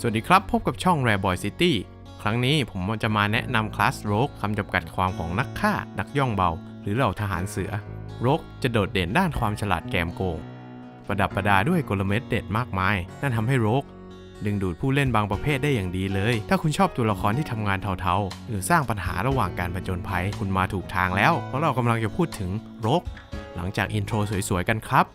สวัสดีครับ พบกับช่อง Rare Boy City ครั้งนี้ผมจะมาแนะนำคลาสโรกคำจำกัดความของนักฆ่า นักย่องเบา หรือเหล่าทหารเสือโรกจะโดดเด่นด้านความฉลาดแกมโกง ประดับประดาด้วยกลเม็ดเด็ดมากมาย นั่นทำให้โรกดึงดูดผู้เล่นบางประเภทได้อย่างดีเลย ถ้าคุณชอบตัวละครที่ทำงานเทาๆ หรือสร้างปัญหาระหว่างการผจญภัย คุณมาถูกทางแล้ว เพราะเรากำลังจะพูดถึงโรกหลังจากอินโทรสวยๆกันครับ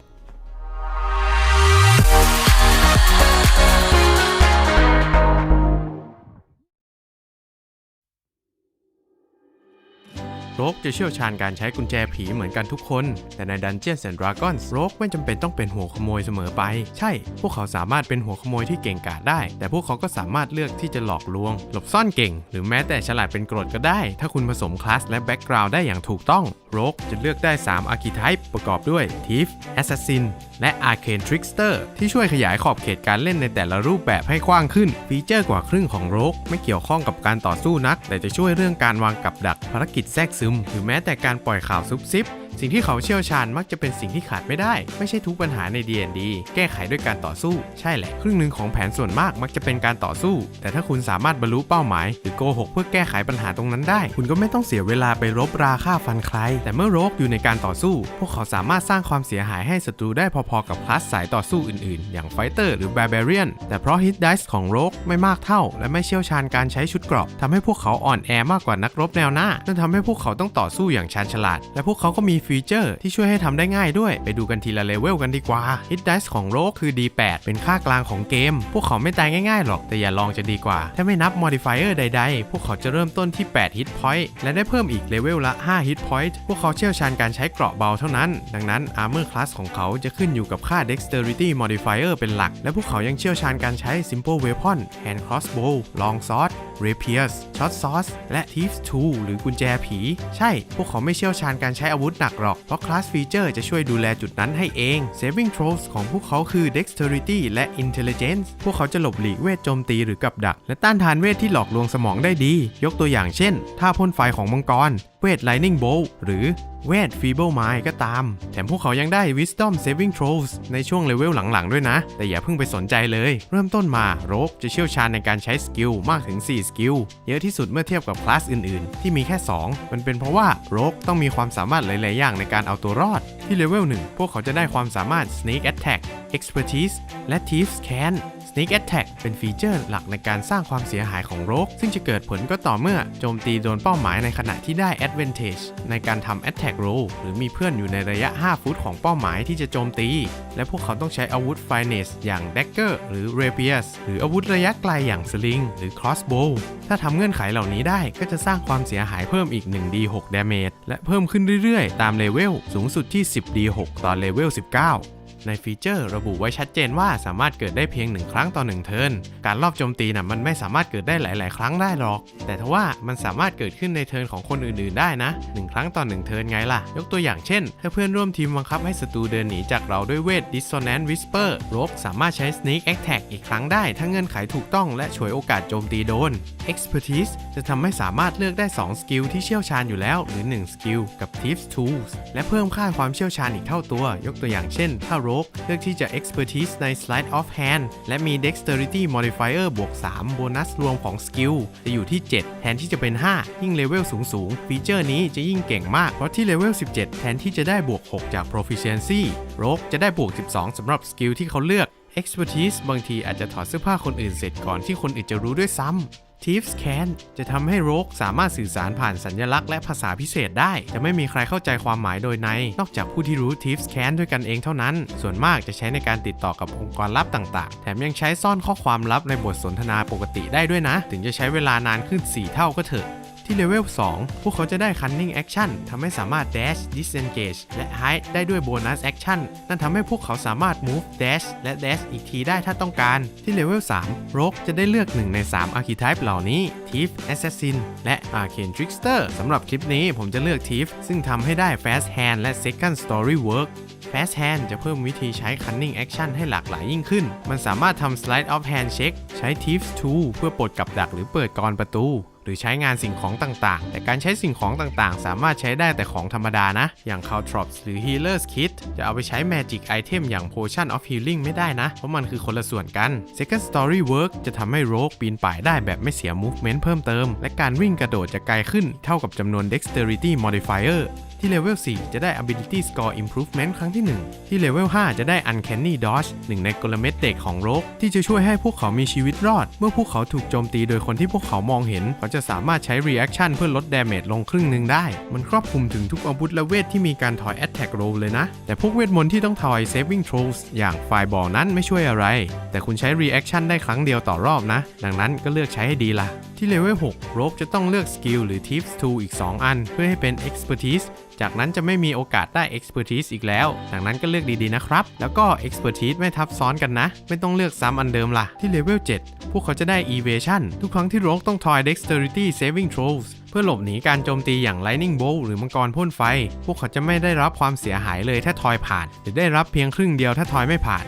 โรกจะเชี่ยวชาญการใช้กุญแจผีเหมือนกันทุกคน แต่ใน Dungeons and Dragons โรกไม่จำเป็นต้องเป็นหัวขโมยเสมอไป ใช่ พวกเขาสามารถเป็นหัวขโมยที่เก่งกาจได้ แต่พวกเขาก็สามารถเลือกที่จะหลอกลวง หลบซ่อนเก่ง หรือแม้แต่ฉลาดเป็นกรดก็ได้ ถ้าคุณผสมคลาสและแบ็กกราวด์ได้อย่างถูกต้องโรกจะเลือกได้3 Archetype ประกอบด้วย Thief Assassin และ Arcane Trickster ที่ช่วยขยายขอบเขตการเล่นในแต่ละรูปแบบให้กว้างขึ้น ฟีเจอร์กว่าครึ่งของโรกไม่เกี่ยวข้องกับการต่อสู้นัก แต่จะช่วยเรื่องการวางกับดักภารกิจแทรกซึม หรือแม้แต่การปล่อยข่าวซุบซิบ สิ่งที่เขาเชี่ยวชาญมักจะเป็นสิ่งที่ขาดไม่ได้ ไม่ใช่ทุกปัญหาใน D&D แก้ไขด้วยการต่อสู้ ใช่แหละ ครึ่งหนึ่งของแผนส่วนมากมักจะเป็นการต่อสู้ แต่ถ้าคุณสามารถบรรลุเป้าหมาย หรือโกหกเพื่อแก้ไขปัญหาตรงนั้นได้ คุณก็ไม่ต้องเสียเวลาไปรบราฆ่าฟันใคร แต่เมื่อโรกอยู่ในการต่อสู้ พวกเขาสามารถสร้างความเสียหายให้ศัตรูได้พอๆกับคลาสสายต่อสู้อื่นๆ อย่างไฟเตอร์หรือ Barbarian แต่เพราะ Hit Dice ของโรกไม่มากเท่า และไม่เชี่ยวชาญการใช้ชุดเกราะทำให้พวกเขาอ่อนแอมากกว่านักรบแนวหน้านั่นทำให้พวกเขาต้องต่อสู้อย่างชาญฉลาด และพวกเขาก็มีฟีเจอร์ที่ช่วยให้ทำได้ง่ายด้วย ไปดูกันทีละเลเวลกันดีกว่า Hit Dice ของโรกคือ D8 เป็นค่ากลางของเกม พวกเขาไม่ตายง่ายๆหรอก แต่อย่าลองจะดีกว่า ถ้าไม่นับ Modifier ใดๆ พวกเขาจะเริ่มต้นที่ 8 Hit Point และได้เพิ่มอีกเลเวลละ 5 Hit Point พวกเขาเชี่ยวชาญการใช้เกราะเบาเท่านั้น ดังนั้น Armor Class ของเขาจะขึ้นอยู่กับค่า Dexterity Modifier เป็นหลัก และพวกเขายังเชี่ยวชาญการใช้ Simple Weapon Hand Crossbow Long Sword Rapiers Short Sword และ Thieves Tool หรือกุญแจผี ใช่ พวกเขาไม่เชี่ยวชาญการใช้อาวุธหนักหรอก เพราะ Class Feature จะช่วยดูแลจุดนั้นให้เอง Saving Throws ของพวกเขาคือ Dexterity และ Intelligence พวกเขาจะหลบหลีกเวทโจมตีหรือกับดัก และต้านทานเวทที่หลอกลวงสมองได้ดี ยกตัวอย่างเช่นท่าพ่นไฟของมังกร เวท Lightning Bolt หรือเวท Feeble Mind ก็ตาม แถมพวกเขายังได้ Wisdom Saving Throws ในช่วงเลเวลหลังๆ ด้วยนะ แต่อย่าเพิ่งไปสนใจเลย เริ่มต้นมาโรกจะเชี่ยวชาญในการใช้สกิลมากถึง 4 สกิล เยอะที่สุดเมื่อเทียบกับคลาสอื่นๆ ที่มีแค่ 2 มันเป็นเพราะว่าโรกต้องมีความสามารถหลายๆ อย่างในการเอาตัวรอด ที่เลเวล1พวกเขาจะได้ความสามารถ Sneak Attack Expertise และ Thieves Can Sneak Attack เป็นฟีเจอร์หลักในการสร้างความเสียหายของโรกซึ่งจะเกิดผลก็ต่อเมื่อโจมตีโดนเป้าหมายในขณะที่ได้ Advantage ในการทำ Attack Roll หรือมีเพื่อนอยู่ในระยะ 5 ฟุตของเป้าหมายที่จะโจมตี และพวกเขาต้องใช้อาวุธ Finesse อย่าง Dagger หรือ Rapiers หรืออาวุธระยะไกลอย่าง Sling หรือ Crossbow ถ้าทำเงื่อนไขเหล่านี้ได้ก็จะสร้างความเสียหายเพิ่มอีก 1d6 damage และเพิ่มขึ้นเรื่อยๆ ตามเลเวลสูงสุดที่ 10d6 ตอนเลเวล19 ในฟีเจอร์ระบุไว้ชัดเจนว่าสามารถเกิดได้เพียงหนึ่งครั้งต่อหนึ่งเทิร์น การรอบโจมตีน่ะมันไม่สามารถเกิดได้หลาย ๆ ครั้งได้หรอก แต่ทว่ามันสามารถเกิดขึ้นในเทิร์นของคนอื่น ๆ ได้นะหนึ่งครั้งต่อหนึ่งเทิร์นไงล่ะ ยกตัวอย่างเช่น ถ้าเพื่อนร่วมทีมบังคับให้ศัตรูเดินหนีจากเราด้วยเวท Dissonant Whisper โรกสามารถใช้ Sneak Attack อีกครั้งได้ถ้าเงื่อนไขถูกต้องและฉวยโอกาสโจมตีโดน Expertise จะทำให้สามารถเลือกได้ 2 สกิลที่เชี่ยวชาญอยู่แล้วหรือ 1 สกิลกับ Thieves Tools และเพิ่มค่าความเชี่ยวชาญอีกเท่าตัว ยกตัวอย่างเช่นถ้าโรกเลือกที่จะ Expertise ใน Slide of Hand และมี Dexterity Modifier บวก 3 โบนัสรวมของสกิลจะอยู่ที่ 7 แทนที่จะเป็น 5 ยิ่งเลเวลสูงๆฟีเจอร์นี้จะยิ่งเก่งมาก เพราะที่เลเวล 17 แทนที่จะได้บวก 6 จาก Proficiency โรกจะได้บวก 12สำหรับสกิลที่เขาเลือก Expertise บางทีอาจจะถอดเสื้อผ้าคนอื่นเสร็จก่อนที่คนอื่นจะรู้ด้วยซ้ำ Thieves Can จะทำให้โรกสามารถสื่อสารผ่านสัญลักษณ์และภาษาพิเศษได้ จะไม่มีใครเข้าใจความหมายโดยใน นอกจากผู้ที่รู้ Thieves Can ด้วยกันเองเท่านั้น ส่วนมากจะใช้ในการติดต่อกับองค์กรลับต่างๆ แถมยังใช้ซ่อนข้อความลับในบทสนทนาปกติได้ด้วยนะ ถึงจะใช้เวลานานขึ้น 4 เท่าก็เถอะ ที่เลเวล 2 พวกเขาจะได้ Cunning Action ทำให้สามารถ Dash Disengage และ Hide ได้ด้วย Bonus Action นั่นทำให้พวกเขาสามารถ Move Dash และ Dash อีกทีได้ถ้าต้องการ ที่เลเวล 3 Rogue จะได้เลือก 1 ใน 3 Archetype เหล่านี้ Thief Assassin และ Arcane Trickster สำหรับคลิปนี้ผมจะเลือก Thief ซึ่งทำให้ได้ Fast Hand และ Second Story Work Fast Hand จะเพิ่มวิธีใช้ Cunning Action ให้หลากหลายยิ่งขึ้น มันสามารถทำ Slide of Hand Check ใช้ Thieves Tool เพื่อปลดกับดักหรือเปิดกรประตู หรือใช้งานสิ่งของต่างๆ แต่การใช้สิ่งของต่างๆ สามารถใช้ได้แต่ของธรรมดานะ อย่าง Caltrops หรือ Healer's Kit จะเอาไปใช้ Magic Item อย่าง Potion of Healing ไม่ได้นะ เพราะมันคือคนละส่วนกัน Second Story Work จะทำให้ Rogue ปีนป่ายได้แบบไม่เสีย Movement เพิ่มเติม และการวิ่งกระโดดจะไกลขึ้นเท่ากับจำนวน Dexterity Modifier ที่เลเวล 4 จะได้ Ability Score Improvement ครั้งที่ 1 ที่เลเวล 5 จะได้ Uncanny Dodge หนึ่งในกลเม็ดเด็กของโรกที่จะช่วยให้พวกเขามีชีวิตรอด เมื่อพวกเขาถูกโจมตีโดยคนที่พวกเขามองเห็นเขาจะสามารถใช้ Reaction เพื่อลด Damage ลงครึ่งหนึ่งได้ มันครอบคลุมถึงทุกอาวุธและเวทที่มีการถอย Attack Roll เลยนะ แต่พวกเวทมนต์ที่ต้องถอย Saving Throws อย่างไฟบอลนั้นไม่ช่วยอะไร แต่คุณใช้ Reaction ได้ครั้งเดียวต่อรอบนะ ดังนั้นก็เลือกใช้ให้ดีล่ะ ที่เลเวล6โรบจะต้องเลือกสกิลหรือ Tips 2 อีก 2 อัน เพื่อให้เป็น Expertise จากนั้นจะไม่มีโอกาสได้ Expertise อีกแล้วดังนั้นก็เลือกดีๆนะครับ แล้วก็ Expertise ไม่ทับซ้อนกันนะ ไม่ต้องเลือกซ้ำอันเดิมล่ะ ที่เลเวล 7 พวกเขาจะได้ Evasion ทุกครั้งที่โรกต้องทอย Dexterity Saving Throws เพื่อหลบหนีการโจมตีอย่าง Lightning Bolt หรือมังกรพ่นไฟ พวกเขาจะไม่ได้รับความเสียหายเลยถ้าทอยผ่าน หรือได้รับเพียงครึ่งเดียวถ้าทอยไม่ผ่าน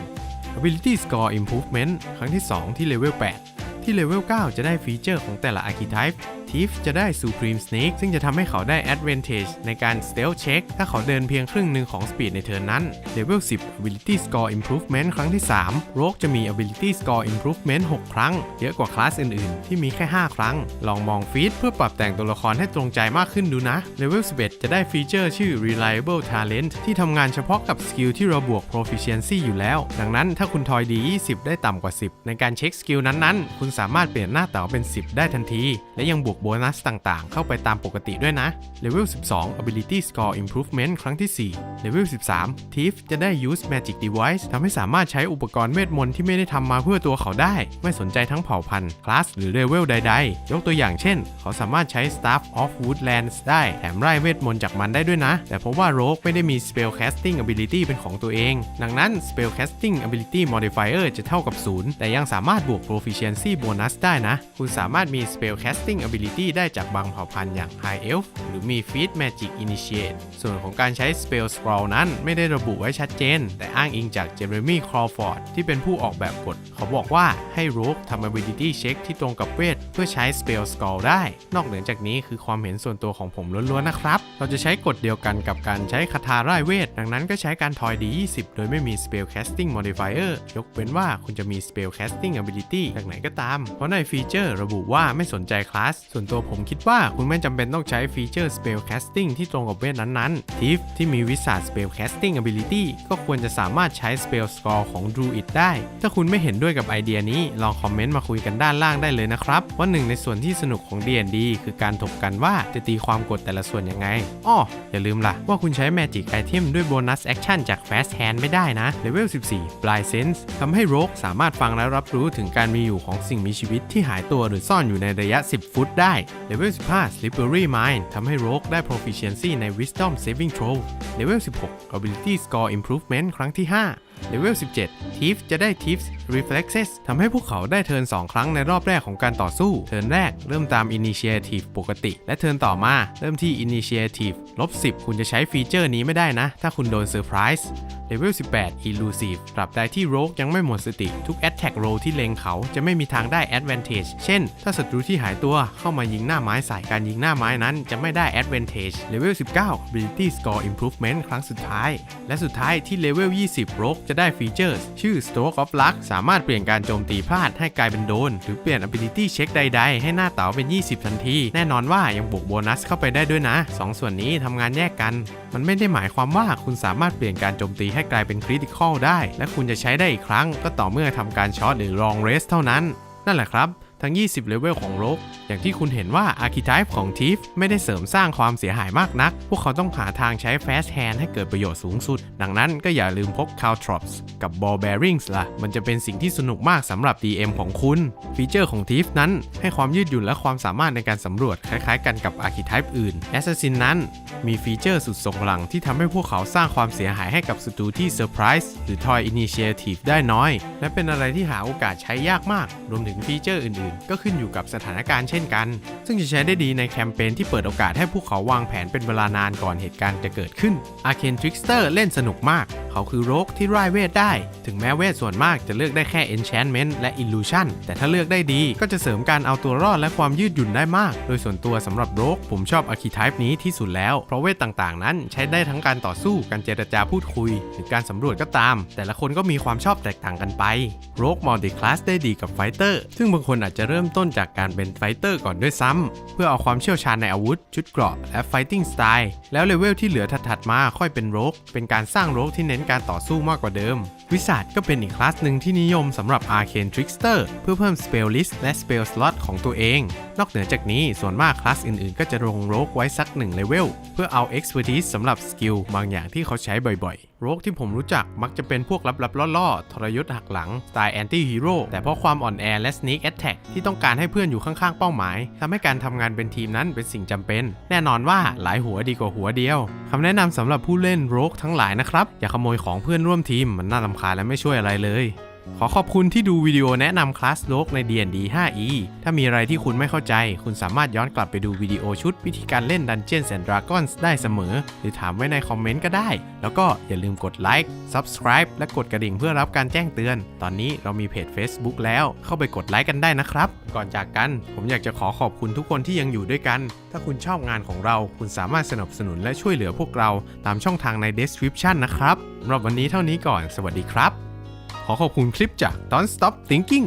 Ability Score Improvement ครั้งที่ 2 ที่เลเวล8 ที่เลเวล 9 จะได้ฟีเจอร์ของแต่ละ Archetype Thief จะได้ Supreme Snake ซึ่งจะทำให้เขาได้ Advantage ในการ Stealth Check ถ้าเขาเดินเพียงครึ่งหนึ่งของ Speed ในเทิร์นนั้น Level 10 Ability Score Improvement ครั้งที่ 3 Rogue จะมี Ability Score Improvement 6 ครั้ง เยอะกว่าคลาสอื่นๆ ที่มีแค่ 5 ครั้ง ลองมองฟีดเพื่อปรับแต่งตัวละครให้ตรงใจมากขึ้นดูนะ Level 11 จะได้ฟีเจอร์ชื่อ Reliable Talent ที่ทำงานเฉพาะกับสกิลที่เราบวก Proficiency อยู่แล้ว ดังนั้นถ้าคุณทอยดี20 ได้ต่ำกว่า 10 ในการเช็คสกิลนั้นๆ คุณสามารถเปลี่ยนหน้าเต๋าเป็น 10 ได้ทันที และยังบวกโบนัสต่างๆ เข้าไปตามปกติด้วยนะ Level 12 Ability Score Improvement ครั้งที่ 4 Level 13 Thief จะได้ Use Magic Device ทำให้สามารถใช้อุปกรณ์เวทมนต์ที่ไม่ได้ทำมาเพื่อตัวเขาได้ ไม่สนใจทั้งเผ่าพันธุ์ คลาส หรือเลเวลใด ๆ ยกตัวอย่างเช่น เขาสามารถใช้ Staff of Woodlands ได้ แถมไล่เวทมนต์จากมันได้ด้วยนะ แต่เพราะว่า Rogue ไม่ได้มี Spell Casting Ability เป็นของตัวเอง ดังนั้น Spell Casting Ability Modifier จะเท่ากับ 0 แต่ยังสามารถบวก Proficiency Bonus ได้นะ คุณสามารถมี Spell Casting Ability ได้จากบางเผ่าพันธุ์อย่าง High Elf หรือมี Feed Magic Initiate ส่วนของการใช้ Spell Scroll นั้นไม่ได้ระบุไว้ชัดเจน แต่อ้างอิงจาก Jeremy Crawford ที่เป็นผู้ออกแบบกฎ เขาบอกว่าให้ Rogue ทำ Ability Check ที่ตรงกับเวท เพื่อใช้ Spell Scroll ได้ นอกเหนือจากนี้คือความเห็นส่วนตัวของผมล้วนๆนะครับ เราจะใช้กฎเดียวกันกับการใช้คาถาร่ายเวท ดังนั้นก็ใช้การทอยดี20โดยไม่มี Spell Casting Modifier ยกเว้นว่าคุณจะมี Spell Casting Ability จากไหนก็ตามเพราะในฟีเจอร์ระบุว่าไม่สนใจคลาส ส่วนตัวผมคิดว่าคุณไม่จำเป็นต้องใช้ฟีเจอร์ Spell Casting ที่ตรงกับเวทนั้นๆ Thief ที่มีวิสา Spell Casting Ability ก็ควรจะสามารถใช้ Spell Score ของ Druid ได้ ถ้าคุณไม่เห็นด้วยกับไอเดียนี้ ลองคอมเมนต์มาคุยกันด้านล่างได้เลยนะครับ ว่าหนึ่งในส่วนที่สนุกของ D&D คือการถกกันว่าจะตีความกฎแต่ละส่วนยังไงอ้ออย่าลืมล่ะ ว่าคุณใช้ Magic Item ด้วยโบนัส Action จาก Fast Hand ไม่ได้นะ Level 14 Blind Sense ทำให้ Rogue สามารถฟังและรับรู้ถึงการมีอยู่ของสิ่งมีชีวิตที่หายตัวหรือซ่อนอยู่ในระยะ 10 ฟุตได้ Level 15 Slippery Mind ทำให้ Rogue ได้ Proficiency ใน Wisdom Saving Throw Level 16 Ability Score Improvement ครั้งที่ 5 Level 17 Thief จะได้ Thief's Reflexes ทำให้พวกเขาได้เทิร์น2 ครั้งในรอบแรกของการต่อสู้ เทิร์นแรกเริ่มตาม Initiative ปกติ และเทิร์นต่อมา เริ่มที่ Initiative ลบ 10 คุณจะใช้ฟีเจอร์นี้ไม่ได้นะ ถ้าคุณโดน Surprise Level 18 Elusive ตราบใดที่ Rogue ยังไม่หมดสติ ทุก Attack Roll ที่เล็งเขาจะไม่มีทางได้ Advantage เช่น ถ้าศัตรูที่หายตัวเข้ามายิงหน้าไม้ใส่การยิงหน้าไม้นั้นจะไม่ได้ Advantage Level 19 Ability Score Improvement ครั้งสุดท้าย และสุดท้ายที่ Level 20 Rogue จะได้ฟีเจอร์ชื่อ Stroke of Luck สามารถเปลี่ยนการโจมตีพลาดให้กลายเป็นโดน หรือเปลี่ยน Ability Check ใด ๆ ให้หน้าเต๋าเป็น 20 ทันที แน่นอนว่ายังบวกโบนัสเข้าไปได้ด้วยนะสองส่วนนี้ทำงานแยกกัน มันไม่ได้หมายความว่าคุณสามารถเปลี่ยนการโจมตีให้กลายเป็นคริติคอลได้ และคุณจะใช้ได้อีกครั้ง ก็ต่อเมื่อทำการช็อตหรือลองเรสเท่านั้น นั่นแหละครับ ทั้ง 20 เลเวลของโรก อย่างที่คุณเห็นว่า Archetype ของ Thief ไม่ได้เสริมสร้างความเสียหายมากนัก พวกเขาต้องหาทางใช้ Fast Hand ให้เกิดประโยชน์สูงสุด ดังนั้นก็อย่าลืมพก Caltrops กับ Ball Bearings ล่ะ มันจะเป็นสิ่งที่สนุกมากสำหรับ DM ของคุณ ฟีเจอร์ของ Thief นั้น ให้ความยืดหยุ่นและความสามารถในการสำรวจคล้ายๆ กันกับ Archetype อื่น Assassin นั้น มีฟีเจอร์สุดทรงพลังที่ทำให้พวกเขาสร้างความเสียหายให้กับศัตรูที่เซอร์ไพรส์หรือ Toy Initiative ได้น้อย และเป็นอะไรที่หาโอกาสใช้ยากมาก รวมถึงฟีเจอร์อื่นอื่นๆก็ขึ้นอยู่กับสถานการณ์เช่นกัน ซึ่งจะใช้ได้ดีในแคมเปญที่เปิดโอกาสให้พวกเขาวางแผนเป็นเวลานานก่อนเหตุการณ์จะเกิดขึ้น Arcane Trickster เล่นสนุกมาก เขาคือโรคที่ร่ายเวทได้ ถึงแม้เวทส่วนมากจะเลือกได้แค่ Enchantment และ Illusion แต่ถ้าเลือกได้ดีก็จะเสริมการเอาตัวรอดและความยืดหยุ่นได้มาก โดยส่วนตัวสำหรับโรคผมชอบ Archetype นี้ที่สุดแล้ว เพราะเวทต่างๆ นั้นใช้ได้ทั้งการต่อสู้ การเจรจาพูดคุย หรือการสำรวจก็ตาม แต่ละคนก็มีความชอบแตกต่างกันไป โรคมัลติคลาสได้ดีกับไฟเตอร์ ซึ่งบางคนอาจจะเริ่มต้นจากการเป็นไฟเตอร์ก่อนด้วยซ้ำ เพื่อเอาความเชี่ยวชาญในอาวุธ ชุดเกราะและไฟติ้งสไตล์แล้วเลเวลที่เหลือถัดๆมาค่อยเป็นโรคเป็นการสร้างโรคที่เน้นการต่อสู้มากกว่าเดิม วิสัทก็เป็นอีกคลาสหนึ่งที่นิยมสำหรับ Arcane Trickster เพื่อเพิ่ม Spell List และ Spell Slot ของตัวเอง นอกเหนือจากนี้ส่วนมากคลาสอื่นๆ ก็จะลงโรคไว้สัก1เลเวลเพื่อเอา Expertise สำหรับสกิลบางอย่างที่เขาใช้บ่อยๆ โรคที่ผมรู้จักมักจะเป็นพวกลับๆล่อๆทรยศหักหลังสไตล์แอนตี้ฮีโร่แต่เพราะความอ่อนแอและ Sneak Attack ที่ต้องการให้เพื่อนอยู่ข้างๆเป้าหมายทำให้การทำงานเป็นทีมนั้นเป็นสิ่งจำเป็น แน่นอนว่าหลายหัวดีกว่าหัวเดียวคำแนะนำสำหรับผู้เล่นโรกทั้งหลายนะครับอย่าขโมยของเพื่อนร่วมทีมมันน่าลำคาญและไม่ช่วยอะไรเลย ขอขอบคุณที่ดูวิดีโอแนะนำคลาสโลกใน D&D 5e ถ้ามีอะไรที่คุณไม่เข้าใจ คุณสามารถย้อนกลับไปดูวิดีโอชุดวิธีการเล่น Dungeons and Dragons ได้เสมอ หรือถามไว้ในคอมเมนต์ก็ได้ แล้วก็อย่าลืมกดไลค์ Subscribe และกดกระดิ่งเพื่อรับการแจ้งเตือน ตอนนี้เรามีเพจ Facebook แล้ว เข้าไปกดไลค์กันได้นะครับ ก่อนจากกัน ผมอยากจะขอขอบคุณทุกคนที่ยังอยู่ด้วยกัน ถ้าคุณชอบงานของเรา คุณสามารถสนับสนุนและช่วยเหลือพวกเราตามช่องทางใน description นะครับสำหรับวันนี้เท่านี้ก่อน สวัสดีครับ ขอขอบคุณคลิปจาก Don't Stop Thinking